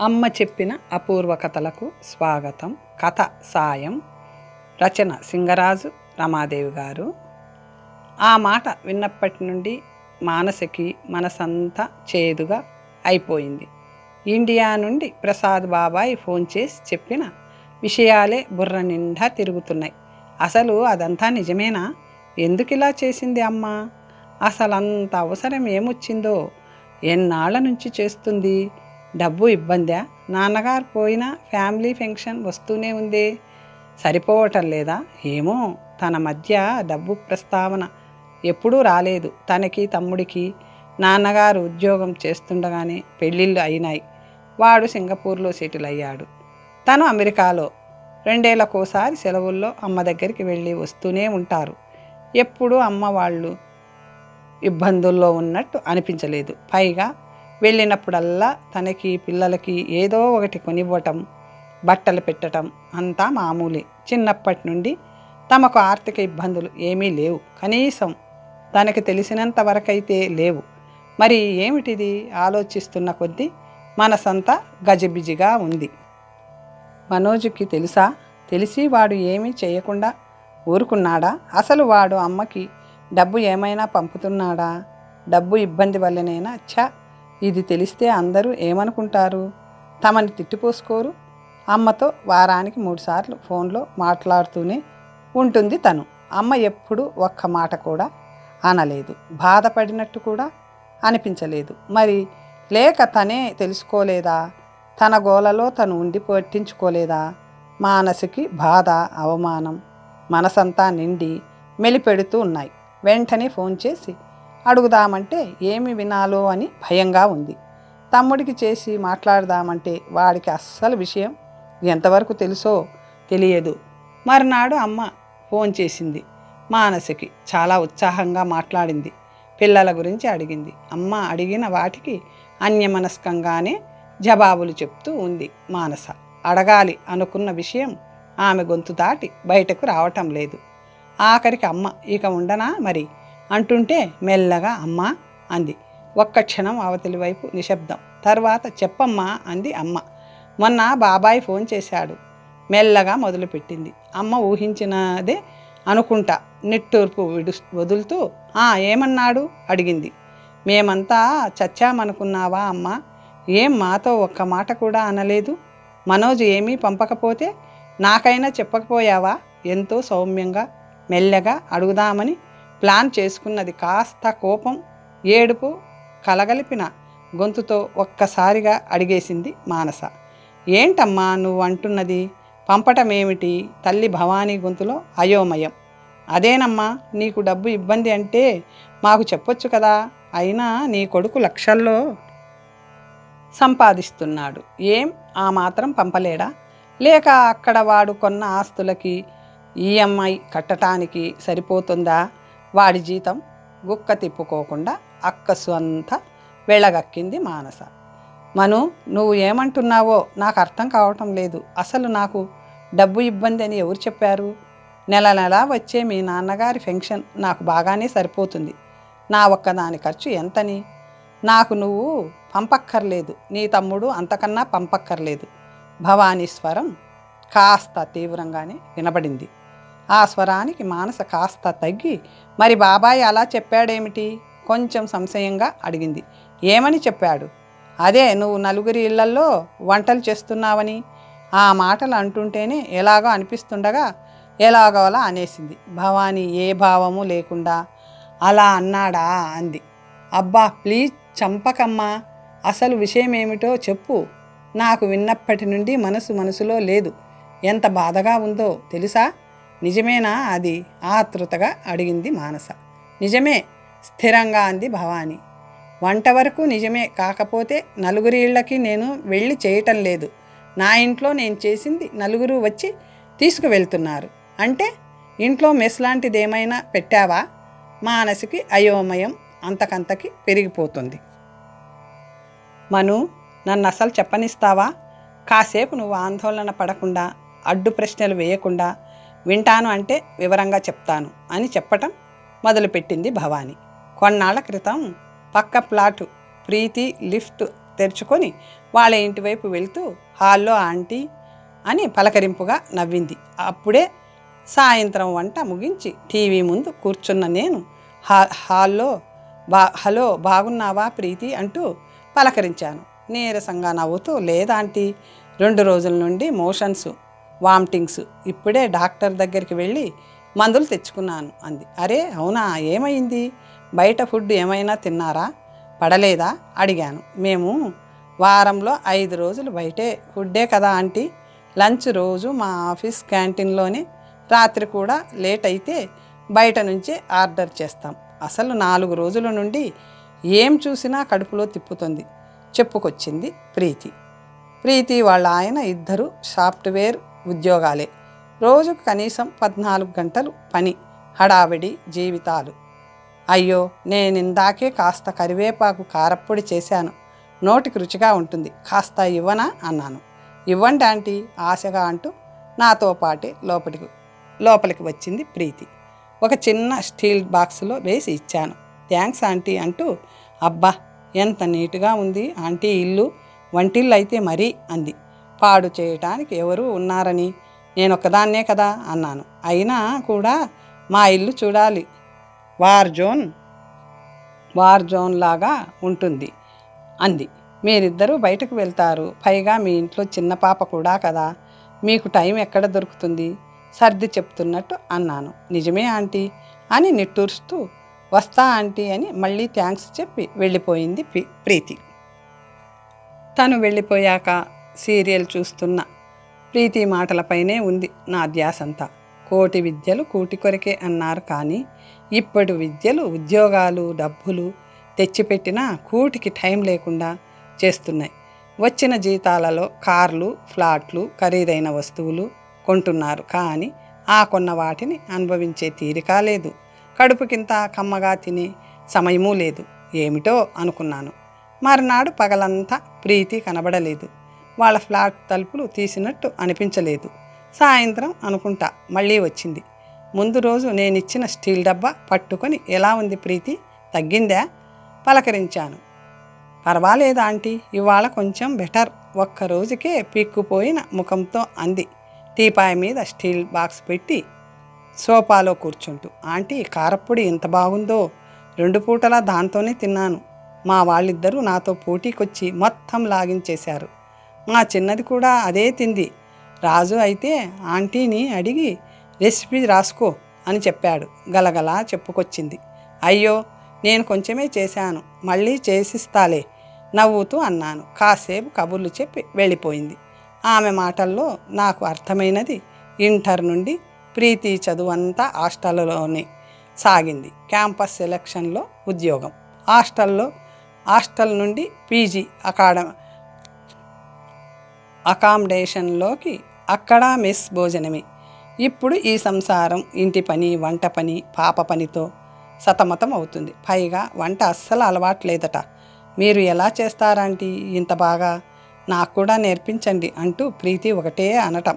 అమ్మ చెప్పిన అపూర్వ కథలకు స్వాగతం. కథ సాయం. రచన సింగరాజు రమాదేవి గారు. ఆ మాట విన్నప్పటి నుండి మానసకి మనసంతా చేదుగా అయిపోయింది. ఇండియా నుండి ప్రసాద్ బాబాయ్ ఫోన్ చేసి చెప్పిన విషయాలే బుర్ర నిండా తిరుగుతున్నాయి. అసలు అదంతా నిజమేనా? ఎందుకు ఇలా చేసింది అమ్మ? అసలు అంత అవసరం ఏమొచ్చిందో? ఎన్నాళ్ళ నుంచి చేస్తుంది? డబ్బు ఇబ్బందా? నాన్నగారు పోయినా ఫ్యామిలీ ఫంక్షన్ వస్తూనే ఉంది. సరిపోవటం లేదా? ఏమో తన మధ్య డబ్బు ప్రస్తావన ఎప్పుడూ రాలేదు తనకి తమ్ముడికి. నాన్నగారు ఉద్యోగం చేస్తుండగానే పెళ్ళిళ్ళు అయినాయి. వాడు సింగపూర్లో సెటిల్ అయ్యాడు. తను అమెరికాలో. రెండేళ్ళకోసారి సెలవుల్లో అమ్మ దగ్గరికి వెళ్ళి వస్తూనే ఉంటారు. ఎప్పుడూ అమ్మ వాళ్ళు ఇబ్బందుల్లో ఉన్నట్టు అనిపించలేదు. పైగా వెళ్ళినప్పుడల్లా తనకి పిల్లలకి ఏదో ఒకటి కొనివ్వటం బట్టలు పెట్టటం అంతా మామూలే. చిన్నప్పటి నుండి తమకు ఆర్థిక ఇబ్బందులు ఏమీ లేవు. కనీసం తనకి తెలిసినంత వరకైతే లేవు. మరి ఏమిటిది? ఆలోచిస్తున్న కొద్దీ మనసంతా గజిబిజిగా ఉంది. మనోజుకి తెలుసా? తెలిసి వాడు ఏమీ చేయకుండా ఊరుకున్నాడా? అసలు వాడు అమ్మకి డబ్బు ఏమైనా పంపుతున్నాడా? డబ్బు ఇబ్బంది వల్లనేనా? ఛ! ఇది తెలిస్తే అందరూ ఏమనుకుంటారు? తమని తిట్టిపోసుకోరు. అమ్మతో వారానికి మూడుసార్లు ఫోన్లో మాట్లాడుతూనే ఉంటుంది తను. అమ్మ ఎప్పుడు ఒక్క మాట కూడా అనలేదు. బాధపడినట్టు కూడా అనిపించలేదు. మరి లేక తనే తెలుసుకోలేదా? తన గోలలో తను ఉండి పట్టించుకోలేదా? మానసికి బాధ అవమానం మనసంతా నిండి మెలిపెడుతూ ఉన్నాయి. వెంటనే ఫోన్ చేసి అడుగుదామంటే ఏమి వినాలో అని భయంగా ఉంది. తమ్ముడికి చేసి మాట్లాడదామంటే వాడికి అస్సలు విషయం ఎంతవరకు తెలుసో తెలియదు. మరునాడు అమ్మ ఫోన్ చేసింది. మానసికి చాలా ఉత్సాహంగా మాట్లాడింది. పిల్లల గురించి అడిగింది. అమ్మ అడిగిన వాటికి అన్యమనస్కంగానే జవాబులు చెప్తూ ఉంది మానస. అడగాలి అనుకున్న విషయం ఆమె గొంతు దాటి బయటకు రావటం లేదు. ఆఖరికి అమ్మ ఇక ఉండనా మరి? అంటుంటే మెల్లగా అమ్మ అంది. ఒక్క క్షణం అవతలి వైపు నిశ్శబ్దం. తర్వాత చెప్పమ్మా అంది అమ్మ. మొన్న బాబాయ్ ఫోన్ చేశాడు. మెల్లగా మొదలుపెట్టింది. అమ్మ ఊహించినదే అనుకుంటా. నిట్టూర్పు విడు వదులుతూ "ఆ, ఏమన్నాడు? అడిగింది. మేమంతా చచ్చామనుకున్నావా అమ్మ? ఏం మాతో ఒక్క మాట కూడా అనలేదు? మనోజ్ ఏమీ పంపకపోతే నాకైనా చెప్పకపోయావా? ఎంతో సౌమ్యంగా మెల్లగా అడుగుదామని ప్లాన్ చేసుకున్నది కాస్త కోపం ఏడుపు కలగలిపిన గొంతుతో ఒక్కసారిగా అడిగేసింది మానస. ఏంటమ్మా నువ్వు అంటున్నది? పంపటమేమిటి? తల్లి భవానీ గొంతులో అయోమయం. అదేనమ్మా నీకు డబ్బు ఇబ్బంది అంటే మాకు చెప్పొచ్చు కదా? అయినా నీ కొడుకు లక్షల్లో సంపాదిస్తున్నాడు. ఏం? ఆ మాత్రం పంపలేడా? లేక అక్కడ వాడు కొన్న ఆస్తులకి ఈఎంఐ కట్టడానికి సరిపోతుందా? వాడి జీతం గుక్క తిప్పుకోకుండా అక్కసు అంతా వెళ్ళగక్కింది మానస. మను నువ్వు ఏమంటున్నావో నాకు అర్థం కావటం లేదు. అసలు నాకు డబ్బు ఇబ్బంది అని ఎవరు చెప్పారు? నెల నెల వచ్చే మీ నాన్నగారి పెన్షన్ నాకు బాగానే సరిపోతుంది. నా ఒక్కదాని ఖర్చు ఎంతని? నాకు నువ్వు పంపక్కర్లేదు. నీ తమ్ముడు అంతకన్నా పంపక్కర్లేదు. భవానీ స్వరం కాస్త తీవ్రంగానే వినబడింది. ఆ స్వరానికి మానస కాస్త తగ్గి మరి బాబాయ్ అలా చెప్పాడేమిటి? కొంచెం సంశయంగా అడిగింది. ఏమని చెప్పాడు? అదే నువ్వు నలుగురి ఇళ్ళల్లో వంటలు చేస్తున్నావని. ఆ మాటలు అంటుంటేనే ఎలాగో అనిపిస్తుండగా ఎలాగోలా అనేసింది. భవానీ ఏ భావము లేకుండా అలా అన్నాడా? అంది. అబ్బా ప్లీజ్ చంపకమ్మా. అసలు విషయం ఏమిటో చెప్పు. నాకు విన్నప్పటి నుండి మనసు మనసులో లేదు. ఎంత బాధగా ఉందో తెలుసా? నిజమేనా అది? ఆతృతగా అడిగింది మానస. నిజమే స్థిరంగా అంది భవాని. వంట వరకు నిజమే కాకపోతే నలుగురి ఇళ్ళకి నేను వెళ్ళి చేయటం లేదు. నా ఇంట్లో నేను చేసింది నలుగురు వచ్చి తీసుకువెళ్తున్నారు. అంటే ఇంట్లో మెస్ లాంటిది ఏమైనా పెట్టావా? మానసికి అయోమయం అంతకంతకి పెరిగిపోతుంది. మను నన్ను అసలు చెప్పనిస్తావా? కాసేపు నువ్వు ఆందోళన పడకుండా అడ్డు ప్రశ్నలు వేయకుండా వింటాను అంటే వివరంగా చెప్తాను అని చెప్పటం మొదలుపెట్టింది భవాని. కొన్నాళ్ళ క్రితం పక్క ప్లాటు ప్రీతి లిఫ్ట్ తెరుచుకొని వాళ్ళ ఇంటి వైపు వెళ్తూ హాల్లో ఆంటీ అని పలకరింపుగా నవ్వింది. అప్పుడే సాయంత్రం వంట ముగించి టీవీ ముందు కూర్చున్న నేను హా హాల్లో బా హలో బాగున్నావా ప్రీతి అంటూ పలకరించాను. నీరసంగా నవ్వుతూ లేదాంటీ రెండు రోజుల నుండి మోషన్స్ వామిటింగ్స్. ఇప్పుడే డాక్టర్ దగ్గరికి వెళ్ళి మందులు తెచ్చుకున్నాను అంది. అరే అవునా ఏమైంది? బయట ఫుడ్ ఏమైనా తిన్నారా? పడలేదా? అడిగాను. మేము వారంలో ఐదు రోజులు బయటే ఫుడ్డే కదా ఆంటీ. లంచ్ రోజు మా ఆఫీస్ క్యాంటీన్లోనే. రాత్రి కూడా లేట్ అయితే బయట నుంచే ఆర్డర్ చేస్తాం. అసలు నాలుగు రోజుల నుండి ఏం చూసినా కడుపులో తిప్పుతుంది. చెప్పుకొచ్చింది ప్రీతి. ప్రీతి వాళ్ళ ఆయన ఇద్దరు సాఫ్ట్వేర్ ఉద్యోగాలే. రోజుకు కనీసం పద్నాలుగు గంటలు పని హడావిడి జీవితాలు. అయ్యో నేను ఇందాకే కాస్త కరివేపాకు కారప్పొడి చేశాను. నోటికి రుచిగా ఉంటుంది. కాస్త ఇవ్వనా? అన్నాను. ఇవ్వండి ఆంటీ ఆశగా అంటూ నాతో పాటే లోపలికి లోపలికి వచ్చింది ప్రీతి. ఒక చిన్న స్టీల్ బాక్స్లో వేసి ఇచ్చాను. థ్యాంక్స్ ఆంటీ అంటూ అబ్బా ఎంత నీట్గా ఉంది ఆంటీ ఇల్లు వంటిల్లు అయితే మరీ అంది. పాడు చేయటానికి ఎవరు ఉన్నారని నేను ఒక్కదాన్నే కదా అన్నాను. అయినా కూడా మా ఇల్లు చూడాలి. వార్ జోన్ వార్ జోన్ లాగా ఉంటుంది అంది. మీరిద్దరూ బయటకు వెళ్తారు. పైగా మీ ఇంట్లో చిన్న పాప కూడా కదా. మీకు టైం ఎక్కడ దొరుకుతుంది? సర్ది చెప్తున్నట్టు అన్నాను. నిజమే ఆంటీ అని నిట్టూరుస్తూ వస్తా ఆంటీ అని మళ్ళీ థ్యాంక్స్ చెప్పి వెళ్ళిపోయింది ప్రీతి. తను వెళ్ళిపోయాక సీరియల్ చూస్తున్న. ప్రీతి మాటలపైనే ఉంది నా ధ్యాసంతా. కోటి విద్యలు కూటి కొరకే అన్నారు కానీ ఇప్పటి విద్యలు ఉద్యోగాలు డబ్బులు తెచ్చిపెట్టినా కూటికి టైం లేకుండా చేస్తున్నాయి. వచ్చిన జీతాలలో కార్లు ఫ్లాట్లు ఖరీదైన వస్తువులు కొంటున్నారు కానీ ఆ కొన్న వాటిని అనుభవించే తీరిక లేదు. కడుపుకింత కమ్మగా తినే సమయమూ లేదు. ఏమిటో అనుకున్నాను. మరునాడు పగలంతా ప్రీతి కనబడలేదు. వాళ్ళ ఫ్లాట్ తలుపులు తీసినట్టు అనిపించలేదు. సాయంత్రం అనుకుంటా మళ్ళీ వచ్చింది. ముందు రోజు నేనిచ్చిన స్టీల్ డబ్బా పట్టుకొని ఎలా ఉంది ప్రీతి? తగ్గిందా? పలకరించాను. పర్వాలేదు ఆంటీ ఇవాళ కొంచెం బెటర్. ఒక్క రోజుకే పీక్కుపోయిన ముఖంతో అంది. టీపాయ్ మీద స్టీల్ బాక్స్ పెట్టి సోఫాలో కూర్చుంటూ. ఆంటీ కారప్పొడి ఎంత బాగుందో. రెండు పూటలా దాంతోనే తిన్నాను. మా వాళ్ళిద్దరూ నాతో పోటీకొచ్చి మొత్తం లాగించేశారు. మా చిన్నది కూడా అదే తింది. రాజు అయితే ఆంటీని అడిగి రెసిపీ రాసుకో అని చెప్పాడు. గలగలా చెప్పుకొచ్చింది. అయ్యో నేను కొంచెమే చేశాను. మళ్ళీ చేసిస్తాలే నవ్వుతూ అన్నాను. కాసేపు కబుర్లు చెప్పి వెళ్ళిపోయింది. ఆమె మాటల్లో నాకు అర్థమైనది ఇంటర్ నుండి ప్రీతి చదువు అంతా హాస్టల్లోనే సాగింది. క్యాంపస్ సెలక్షన్లో ఉద్యోగం. హాస్టల్లో హాస్టల్ నుండి పీజీ అకాడమీ అకామిడేషన్లోకి అక్కడ మెస్ భోజనమే. ఇప్పుడు ఈ సంసారం ఇంటి పని వంట పని పాప పనితో సతమతం అవుతుంది. పైగా వంట అస్సలు అలవాట్లేదట మీరు ఎలా చేస్తారంటే? ఇంత బాగా? నాకు కూడా నేర్పించండి అంటూ ప్రీతి ఒకటే అనటం.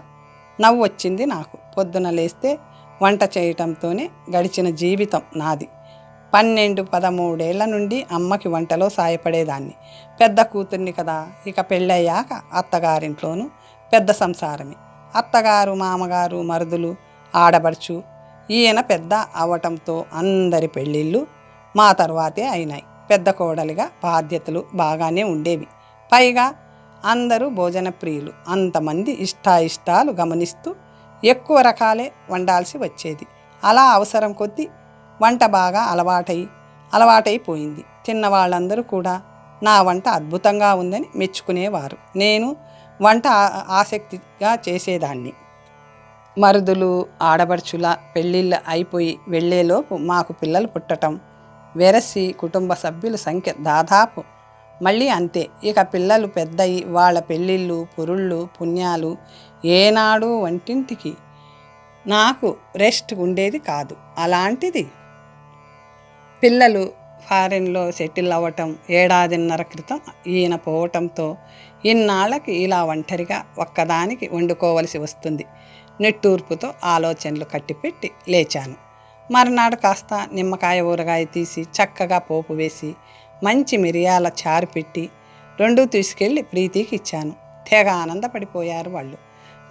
నవ్వు వచ్చింది నాకు. పొద్దున లేస్తే వంట చేయటంతోనే గడిచిన జీవితం నాది. పన్నెండు పదమూడేళ్ళ నుండి అమ్మకి వంటలో సాయపడేదాన్ని. పెద్ద కూతుర్ని కదా ఇక పెళ్ళయ్యాక అత్తగారింట్లోనూ పెద్ద సంసారమే. అత్తగారు మామగారు మరుదులు ఆడబడుచు ఈయన పెద్ద అవటంతో అందరి పెళ్ళిళ్ళు మా తర్వాతే అయినాయి. పెద్ద కోడలిగా బాధ్యతలు బాగానే ఉండేవి. పైగా అందరూ భోజన ప్రియులు. అంతమంది ఇష్టాయిష్టాలు గమనిస్తూ ఎక్కువ రకాలే వండాల్సి వచ్చేది. అలా అవసరం కొద్దీ వంట బాగా అలవాటై అలవాటైపోయింది. తిన్నవాళ్ళందరూ కూడా నా వంట అద్భుతంగా ఉందని మెచ్చుకునేవారు. నేను వంట ఆసక్తిగా చేసేదాన్ని. మరుదులు ఆడబడుచుల పెళ్ళిళ్ళు అయిపోయి వెళ్ళేలోపు మాకు పిల్లలు పుట్టటం వెరసి కుటుంబ సభ్యుల సంఖ్య దాదాపు మళ్ళీ అంతే. ఇక పిల్లలు పెద్దయి వాళ్ళ పెళ్ళిళ్ళు పురుళ్ళు పుణ్యాలు ఏనాడు వంటింటికి నాకు రెస్ట్ ఉండేది కాదు. అలాంటిది పిల్లలు ఫారెన్లో సెటిల్ అవ్వటం ఏడాదిన్నర క్రితం ఈయన పోవటంతో ఇన్నాళ్ళకి ఇలా ఒంటరిగా ఒక్కదానికి వండుకోవలసి వస్తుంది. నిట్టూర్పుతో ఆలోచనలు కట్టిపెట్టి లేచాను. మరునాడు కాస్త నిమ్మకాయ ఊరగాయ తీసి చక్కగా పోపు వేసి మంచి మిరియాల చారు పెట్టి రెండూ తీసుకెళ్ళి ప్రీతికి ఇచ్చాను. తెగ ఆనందపడిపోయారు వాళ్ళు.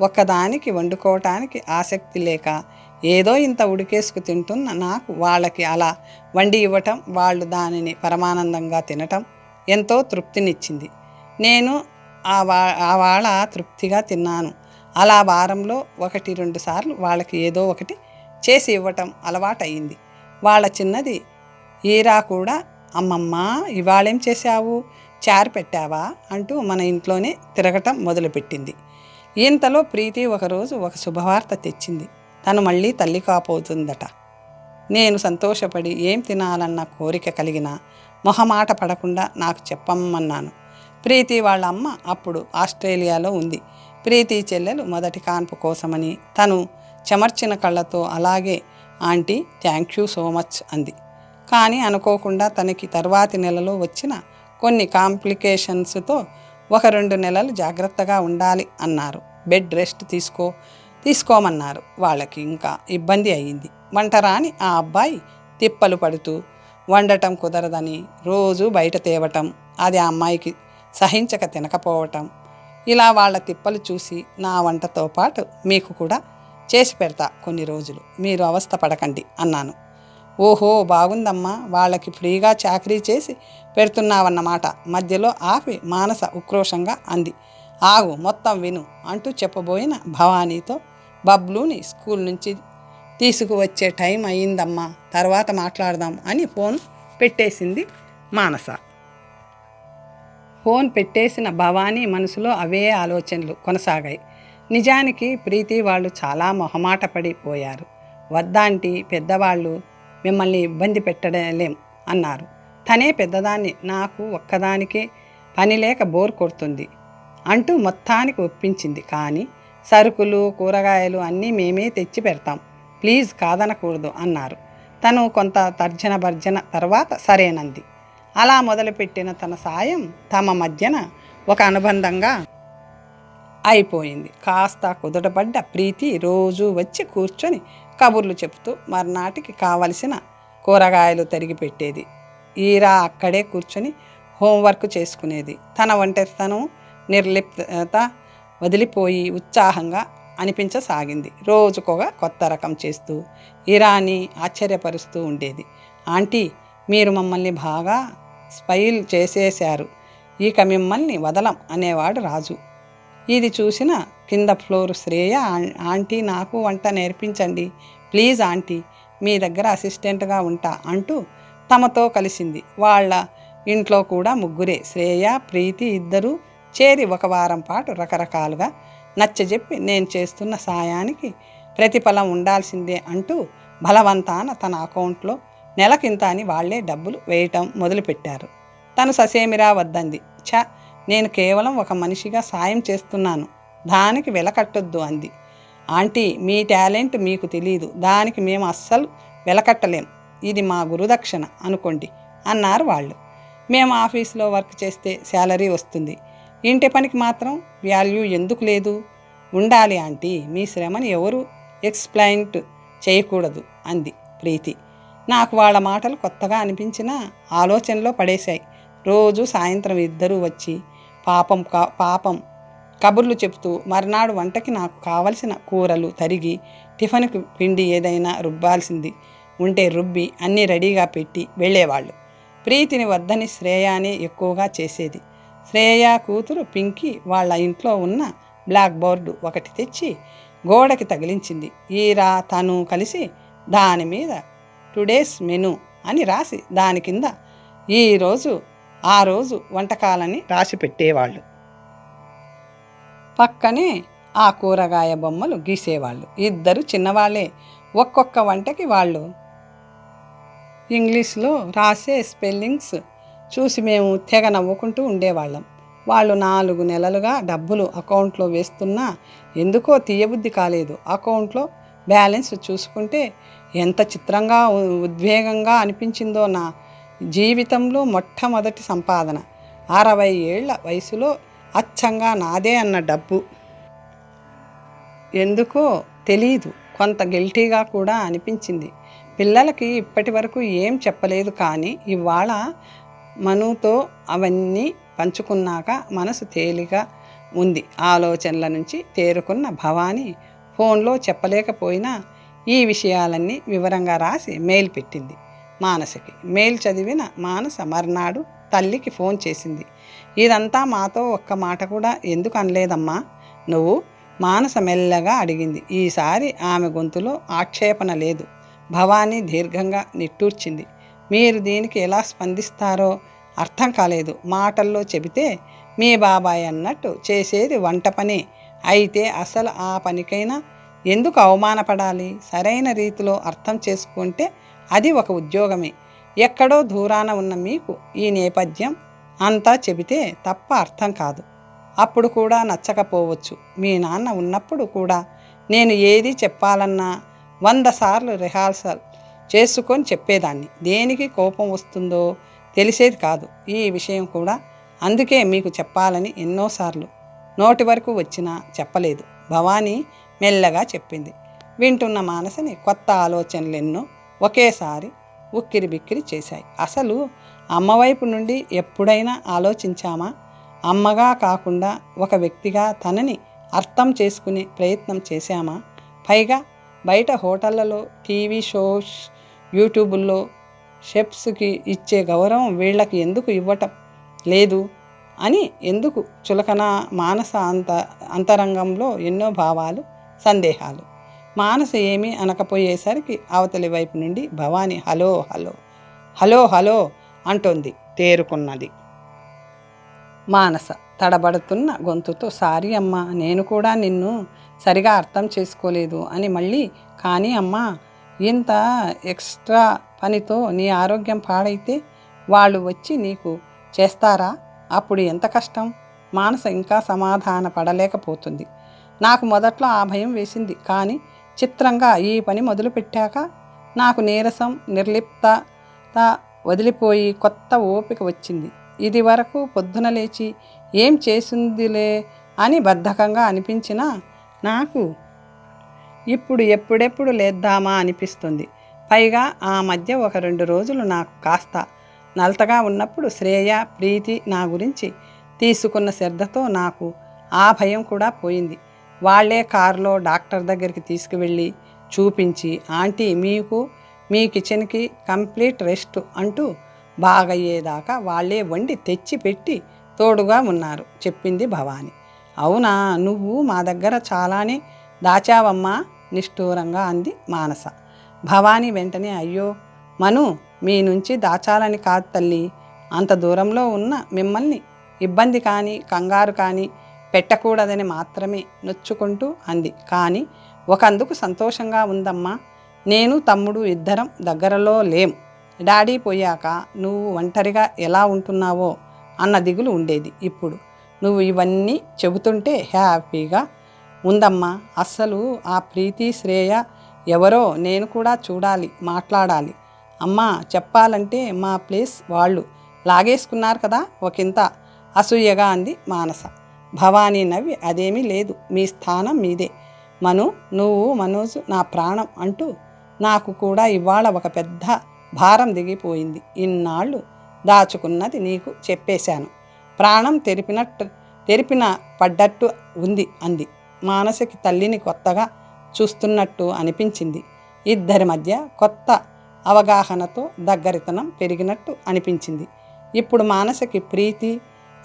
ఒక్కదానికి వండుకోవటానికి ఆసక్తి లేక ఏదో ఇంత ఉడికేసుకు తింటున్న నాకు వాళ్ళకి అలా వండి ఇవ్వటం వాళ్ళు దానిని పరమానందంగా తినటం ఎంతో తృప్తినిచ్చింది. నేను ఆ వా ఆ వాళ్ళ తృప్తిగా తిన్నాను. అలా వారంలో ఒకటి రెండు సార్లు వాళ్ళకి ఏదో ఒకటి చేసి ఇవ్వటం అలవాటయింది. వాళ్ళ చిన్నది ఈరా కూడా అమ్మమ్మ ఇవాళేం చేశావు? చారు పెట్టావా? అంటూ మన ఇంట్లోనే తిరగటం మొదలుపెట్టింది. ఇంతలో ప్రీతి ఒకరోజు ఒక శుభవార్త తెచ్చింది. తను మళ్ళీ తల్లి కాపోతుందట. నేను సంతోషపడి ఏం తినాలన్న కోరిక కలిగిన మొహమాట పడకుండా నాకు చెప్పమ్మన్నాను. ప్రీతి వాళ్ళ అమ్మ అప్పుడు ఆస్ట్రేలియాలో ఉంది. ప్రీతి చెల్లెలు మొదటి కాన్పు కోసమని తను చెమర్చిన కళ్ళతో అలాగే aunty thank you so much అంది. కానీ అనుకోకుండా తనకి తర్వాతి నెలలో వచ్చిన కొన్ని కాంప్లికేషన్స్తో ఒక రెండు నెలలు జాగ్రత్తగా ఉండాలి అన్నారు. బెడ్ రెస్ట్ తీసుకో తీసుకోమన్నారు. వాళ్ళకి ఇంకా ఇబ్బంది అయ్యింది. వంటరాని ఆ అబ్బాయి తిప్పలు పడుతూ వండటం కుదరదని రోజు బయట తేవటం అది ఆ అమ్మాయికి సహించక తినకపోవటం ఇలా వాళ్ళ తిప్పలు చూసి నా వంటతో పాటు మీకు కూడా చేసి పెడతా కొన్ని రోజులు. మీరు అవస్థ పడకండి అన్నాను. ఓహో బాగుందమ్మా. వాళ్ళకి ఫ్రీగా చాకరీ చేసి పెడుతున్నావన్నమాట. మధ్యలో ఆపి మానస ఉక్రోషంగా అంది. ఆగు మొత్తం విను అంటూ చెప్పబోయిన భవానీతో బబ్లూని స్కూల్ నుంచి తీసుకువచ్చే టైం అయ్యిందమ్మా. తర్వాత మాట్లాడదాం అని ఫోన్ పెట్టేసింది మానస. ఫోన్ పెట్టేసిన భవానీ మనసులో అవే ఆలోచనలు కొనసాగాయి. నిజానికి ప్రీతి వాళ్ళు చాలా మొహమాట పడిపోయారు వద్దాంటి పెద్దవాళ్ళు మిమ్మల్ని ఇబ్బంది పెట్టలేం అన్నారు. తనే పెద్దదాన్ని నాకు ఒక్కదానికే పని లేక బోర్ కొడుతుంది అంటూ మొత్తానికి ఒప్పించింది. కానీ సరుకులు కూరగాయలు అన్నీ మేమే తెచ్చి పెడతాం. ప్లీజ్ కాదనకూడదు అన్నారు. తను కొంత తర్జన భర్జన తర్వాత సరేనంది. అలా మొదలుపెట్టిన తన సాయం తమ మధ్యన ఒక అనుబంధంగా అయిపోయింది. కాస్త కుదుటపడ్డ ప్రీతి రోజు వచ్చి కూర్చొని కబుర్లు చెప్తూ మర్నాటికి కావలసిన కూరగాయలు తరిగి పెట్టేది. ఈరా అక్కడే కూర్చొని హోంవర్క్ చేసుకునేది. తన ఒంటరితనం నిర్లిప్త వదిలిపోయి ఉత్సాహంగా అనిపించసాగింది. రోజుకొక కొత్త రకం చేస్తూ ఇరాని ఆశ్చర్యపరుస్తూ ఉండేది. ఆంటీ మీరు మమ్మల్ని బాగా స్పైల్ చేసేశారు. ఇక మిమ్మల్ని వదలం అనేవాడు రాజు. ఇది చూసిన కింద ఫ్లోర్ శ్రేయ ఆంటీ నాకు వంట నేర్పించండి. ప్లీజ్ ఆంటీ మీ దగ్గర అసిస్టెంట్గా ఉంటా అంటూ తమతో కలిసింది. వాళ్ళ ఇంట్లో కూడా ముగ్గురే శ్రేయ ప్రీతి ఇద్దరూ చేరి ఒక వారం పాటు రకరకాలుగా నచ్చజెప్పి నేను చేస్తున్న సాయానికి ప్రతిఫలం ఉండాల్సిందే అంటూ బలవంతాన తన అకౌంట్లో నెలకింత అని వాళ్ళే డబ్బులు వేయటం మొదలుపెట్టారు. తను ససేమిరా వద్దంది. ఛ! నేను కేవలం ఒక మనిషిగా సాయం చేస్తున్నాను. దానికి వెలకట్టొద్దు అంది. ఆంటీ మీ టాలెంట్ మీకు తెలియదు దానికి మేము అస్సలు వెలకట్టలేం. ఇది మా గురుదక్షిణ అనుకోండి అన్నారు వాళ్ళు. మేము ఆఫీస్లో వర్క్ చేస్తే శాలరీ వస్తుంది. ఇంటి పనికి మాత్రం వాల్యూ ఎందుకు లేదు? ఉండాలి ఆంటీ మీ శ్రమని ఎవరు ఎక్స్ప్లెయింట్ చేయకూడదు అంది ప్రీతి. నాకు వాళ్ళ మాటలు కొత్తగా అనిపించిన ఆలోచనలో పడేశాయి. రోజు సాయంత్రం ఇద్దరూ వచ్చి పాపం కా పాపం కబుర్లు చెప్తూ మర్నాడు వంటకి నాకు కావలసిన కూరలు తరిగి టిఫిన్కి పిండి ఏదైనా రుబ్బాల్సింది ఉంటే రుబ్బి అన్నీ రెడీగా పెట్టి వెళ్ళేవాళ్ళు. ప్రీతిని వద్దని శ్రేయానే ఎక్కువగా చేసేది. శ్రేయ కూతురు పింకి వాళ్ళ ఇంట్లో ఉన్న బ్లాక్ బోర్డు ఒకటి తెచ్చి గోడకి తగిలించింది. ఈరా తను కలిసి దాని మీద టుడేస్ మెను అని రాసి దాని కింద ఈరోజు ఆ రోజు వంటకాలని రాసి పెట్టేవాళ్ళు. పక్కనే ఆ కూరగాయ బొమ్మలు గీసేవాళ్ళు. ఇద్దరు చిన్నవాళ్ళే. ఒక్కొక్క వంటకి వాళ్ళు ఇంగ్లీష్లో రాసే స్పెల్లింగ్స్ చూసి మేము తెగ నవ్వుకుంటూ ఉండేవాళ్ళం. వాళ్ళు నాలుగు నెలలుగా డబ్బులు అకౌంట్లో వేస్తున్నా ఎందుకో తీయబుద్ధి కాలేదు. అకౌంట్లో బ్యాలెన్స్ చూసుకుంటే ఎంత చిత్రంగా ఉద్వేగంగా అనిపించిందో నా జీవితంలో మొట్టమొదటి సంపాదన. అరవై ఏళ్ళ వయసులో అచ్చంగా నాదే అన్న డబ్బు. ఎందుకో తెలీదు. కొంత గిల్టీగా కూడా అనిపించింది. పిల్లలకి ఇప్పటి వరకు ఏం చెప్పలేదు కానీ ఇవాళ మనుతో అవన్నీ పంచుకున్నాక మనసు తేలిక ఉంది. ఆలోచనల నుంచి తేరుకున్న భవాని ఫోన్లో చెప్పలేకపోయినా ఈ విషయాలన్నీ వివరంగా రాసి మెయిల్ పెట్టింది. మానసకి మెయిల్ చదివిన మానస మర్నాడు తల్లికి ఫోన్ చేసింది. ఇదంతా మాతో ఒక్క మాట కూడా ఎందుకు అనలేదమ్మా? నువ్వు మానస మెల్లగా అడిగింది. ఈసారి ఆమె గొంతులో ఆక్షేపణ లేదు. భవానీ దీర్ఘంగా నిట్టూర్చింది. మీరు దీనికి ఎలా స్పందిస్తారో అర్థం కాలేదు. మాటల్లో చెబితే మీ బాబాయ్ అన్నట్టు చేసేది వంట పని. అయితే అసలు ఆ పనికైనా ఎందుకు అవమానపడాలి? సరైన రీతిలో అర్థం చేసుకుంటే అది ఒక ఉద్యోగమే. ఎక్కడో దూరాన ఉన్న మీకు ఈ నేపథ్యం అంతా చెబితే తప్ప అర్థం కాదు. అప్పుడు కూడా నచ్చకపోవచ్చు. మీ నాన్న ఉన్నప్పుడు కూడా నేను ఏది చెప్పాలన్నా వంద సార్లు రిహార్సల్ చేసుకొని చెప్పేదాన్ని. దేనికి కోపం వస్తుందో తెలిసేది కాదు. ఈ విషయం కూడా అందుకే మీకు చెప్పాలని ఎన్నోసార్లు నోటి వరకు వచ్చినా చెప్పలేదు. భవానీ మెల్లగా చెప్పింది. వింటున్న మానసని కొత్త ఆలోచనలు ఎన్నో ఒకేసారి ఉక్కిరి బిక్కిరి చేశాయి. అసలు అమ్మవైపు నుండి ఎప్పుడైనా ఆలోచించామా? అమ్మగా కాకుండా ఒక వ్యక్తిగా తనని అర్థం చేసుకునే ప్రయత్నం చేశామా? పైగా బయట హోటళ్ళలో టీవీ షోస్ యూట్యూబుల్లో షెఫ్స్కి ఇచ్చే గౌరవం వీళ్ళకి ఎందుకు ఇవ్వటం? లేదు అని ఎందుకు చులకన మానస అంత అంతరంగంలో ఎన్నో భావాలు సందేహాలు. మానస ఏమీ అనకపోయేసరికి అవతలి వైపు నుండి Bhavani hello hello hello hello అంటోంది తేరుకున్నది. మానస తడబడుతున్న గొంతుతో సారీ అమ్మా నేను కూడా నిన్ను సరిగా అర్థం చేసుకోలేదు అని మళ్ళీ కానీ అమ్మా ఇంత ఎక్స్ట్రా పనితో నీ ఆరోగ్యం పాడైతే వాళ్ళు వచ్చి నీకు చేస్తారా? అప్పుడు ఎంత కష్టం? మానస ఇంకా సమాధాన పడలేకపోతుంది. నాకు మొదట్లో ఆ భయం వేసింది. కానీ చిత్రంగా ఈ పని మొదలుపెట్టాక నాకు నీరసం నిర్లిప్త వదిలిపోయి కొత్త ఓపిక వచ్చింది. ఇది వరకు పొద్దున లేచి ఏం చేసిందిలే అని బద్ధకంగా అనిపించినా నాకు ఇప్పుడు ఎప్పుడెప్పుడు లేద్దామా అనిపిస్తుంది. పైగా ఆ మధ్య ఒక రెండు రోజులు నాకు కాస్త నలతగా ఉన్నప్పుడు శ్రేయ ప్రీతి నా గురించి తీసుకున్న శ్రద్ధతో నాకు ఆ భయం కూడా పోయింది. వాళ్ళే కారులో డాక్టర్ దగ్గరికి తీసుకువెళ్ళి చూపించి ఆంటీ మీకు మీ కిచెన్కి కంప్లీట్ రెస్ట్ అంటూ బాగయ్యేదాకా వాళ్ళే వండి తెచ్చి పెట్టి తోడుగా ఉన్నారు చెప్పింది భవాని. అవునా నువ్వు మా దగ్గర చాలానే దాచావమ్మా నిష్ఠూరంగా అంది మానస. భవాని వెంటనే అయ్యో! మను మీ నుంచి దాచాలని కాదు తల్లి. అంత దూరంలో ఉన్న మిమ్మల్ని ఇబ్బంది కానీ కంగారు కానీ పెట్టకూడదని మాత్రమే నొచ్చుకుంటూ అంది. కానీ ఒకందుకు సంతోషంగా ఉందమ్మా! నేను తమ్ముడు ఇద్దరం దగ్గరలో లేం. డాడీ పోయాక నువ్వు ఒంటరిగా ఎలా ఉంటున్నావో అన్న దిగులు ఉండేది ఇప్పుడు. నువ్వు ఇవన్నీ చెబుతుంటే హ్యాపీగా ఉందమ్మా అస్సలు ఆ ప్రీతి శ్రేయ ఎవరో నేను కూడా చూడాలి మాట్లాడాలి. అమ్మా చెప్పాలంటే మా ప్లేస్ వాళ్ళు. లాగేసుకున్నారు కదా ఒకంత. అసూయగా అంది మానస. భవానీ నవ్వి అదేమీ లేదు మీ స్థానం మీదే. మను నువ్వు మనోజు నా ప్రాణం అంటూ నాకు కూడా ఇవాళ ఒక పెద్ద భారం దిగిపోయింది. ఇన్నాళ్ళు దాచుకున్నది నీకు చెప్పేశాను. ప్రాణం తెరిపినట్టు తెరిపిన పడ్డట్టు ఉంది అంది. మానసకి తల్లిని కొత్తగా చూస్తున్నట్టు అనిపించింది. ఇద్దరి మధ్య కొత్త అవగాహనతో దగ్గరితనం పెరిగినట్టు అనిపించింది. ఇప్పుడు మానసకి ప్రీతి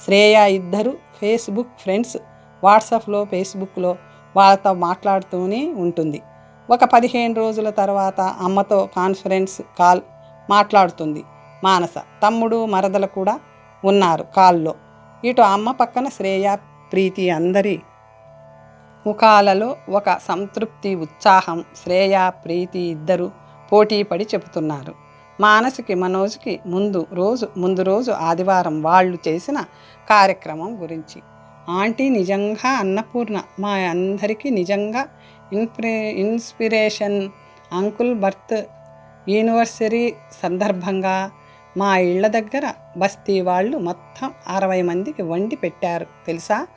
శ్రేయ ఇద్దరు ఫేస్బుక్ ఫ్రెండ్స్ వాట్సాప్లో ఫేస్బుక్లో వాళ్ళతో మాట్లాడుతూనే ఉంటుంది. ఒక పదిహేను రోజుల తర్వాత అమ్మతో కాన్ఫరెన్స్ కాల్ మాట్లాడుతుంది. మానస తమ్ముడు మరదలు కూడా ఉన్నారు కాల్లో. ఇటు అమ్మ పక్కన శ్రేయ ప్రీతి అందరి ముఖాలలో ఒక సంతృప్తి ఉత్సాహం శ్రేయ ప్రీతి ఇద్దరు పోటీపడి చెబుతున్నారు. మానసికి మనోజ్కి ముందు రోజు ముందు రోజు ఆదివారం వాళ్ళు చేసిన కార్యక్రమం గురించి. ఆంటీ నిజంగా అన్నపూర్ణ మా అందరికీ నిజంగా inspire inspiration uncle birth anniversary సందర్భంగా మా ఇళ్ళ దగ్గర బస్తీ వాళ్ళు మొత్తం అరవై మందికి వండి పెట్టారు. తెలుసా?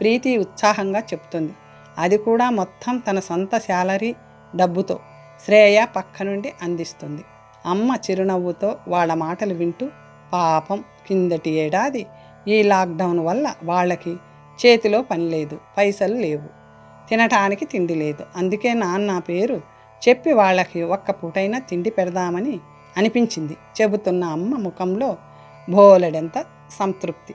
ప్రీతి ఉత్సాహంగా చెప్తుంది. అది కూడా మొత్తం తన సొంత శాలరీ డబ్బుతో శ్రేయ పక్క నుండి అందిస్తుంది. అమ్మ చిరునవ్వుతో వాళ్ళ మాటలు వింటూ పాపం కిందటి ఏడాది ఈ లాక్డౌన్ వల్ల వాళ్ళకి చేతిలో పని లేదు పైసలు లేవు తినటానికి తిండి లేదు. అందుకే నాన్న పేరు చెప్పి వాళ్ళకి ఒక్క పూటైనా తిండి పెడదామని అనిపించింది. చెబుతున్న అమ్మ ముఖంలో బోలెడంత సంతృప్తి.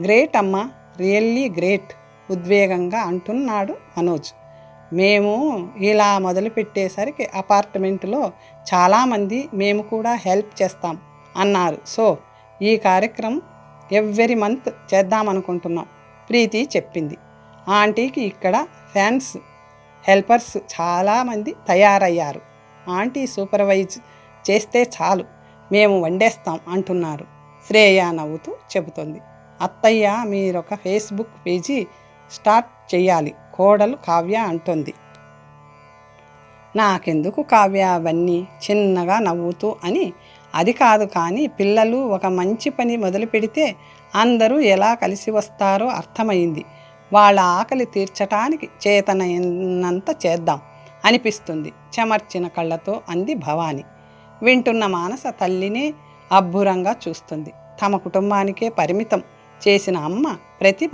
గ్రేట్ అమ్మ రియల్లీ గ్రేట్. ఉద్వేగంగా అంటున్నాడు మనోజ్. మేము ఇలా మొదలుపెట్టేసరికి అపార్ట్మెంట్లో చాలామంది మేము కూడా హెల్ప్ చేస్తాం అన్నారు. సో ఈ కార్యక్రమం ఎవ్రీ మంత్ చేద్దామనుకుంటున్నాం ప్రీతి చెప్పింది. ఆంటీకి ఇక్కడ ఫ్యాన్స్ హెల్పర్స్ చాలామంది తయారయ్యారు. ఆంటీ సూపర్వైజ్ చేస్తే చాలు మేము వండేస్తాం అంటున్నారు. శ్రేయ నవ్వుతూ చెబుతుంది. అత్తయ్య మీరొక ఫేస్బుక్ పేజీ స్టార్ట్ చేయాలి. కోడలు కావ్య అంటుంది. నాకెందుకు కావ్య అవన్నీ? చిన్నగా నవ్వుతూ అని. అది కాదు కానీ పిల్లలు ఒక మంచి పని మొదలు పెడితే అందరూ ఎలా కలిసి వస్తారో అర్థమైంది. వాళ్ళ ఆకలి తీర్చటానికి చేతనైనంత చేద్దాం అనిపిస్తుంది. చెమర్చిన కళ్ళతో అంది భవాని. వింటున్న మానస తల్లినే అబ్బురంగా చూస్తుంది. తమ కుటుంబానికే పరిమితం చేసిన అమ్మ ప్రతిభ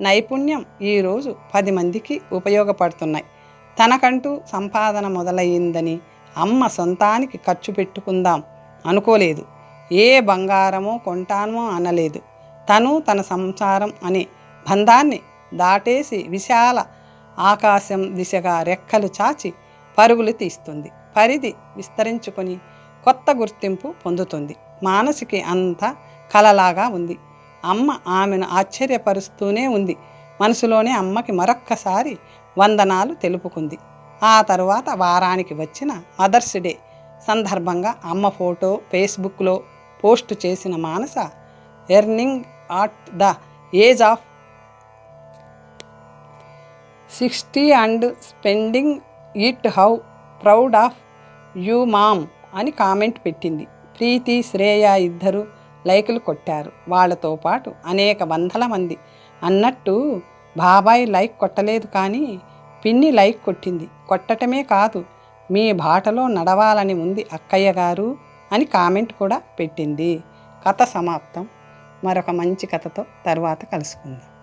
నైపుణ్యం ఈరోజు పది మందికి ఉపయోగపడుతున్నాయి. తనకంటూ సంపాదన మొదలయ్యిందని అమ్మ సొంతానికి ఖర్చు పెట్టుకుందాం అనుకోలేదు. ఏ బంగారమో కొంటానో అనలేదు. తను తన సంసారం అనే బంధాన్ని దాటేసి విశాల ఆకాశం దిశగా రెక్కలు చాచి పరుగులు తీస్తుంది. పరిధి విస్తరించుకొని కొత్త గుర్తింపు పొందుతుంది. మానసికి అంత కలలాగా ఉంది. అమ్మ ఆమెను ఆశ్చర్యపరుస్తూనే ఉంది. మనసులోనే అమ్మకి మరొక్కసారి వందనాలు తెలుపుకుంది. ఆ తరువాత వారానికి వచ్చిన మదర్స్ డే సందర్భంగా అమ్మ ఫోటో ఫేస్బుక్లో పోస్ట్ చేసిన Manasa earning at the age of sixty and spending it how proud of you mom అని కామెంట్ పెట్టింది. ప్రీతి శ్రేయ ఇద్దరు లైకులు కొట్టారు. వాళ్ళతో పాటు అనేక వందల మంది. అన్నట్టు బాబాయ్ లైక్ కొట్టలేదు కానీ పిన్ని లైక్ కొట్టింది. కొట్టటమే కాదు మీ బాటలో నడవాలని ఉంది అక్కయ్య గారు అని కామెంట్ కూడా పెట్టింది. కథ సమాప్తం. మరొక మంచి కథతో తర్వాత కలుసుకుందాం.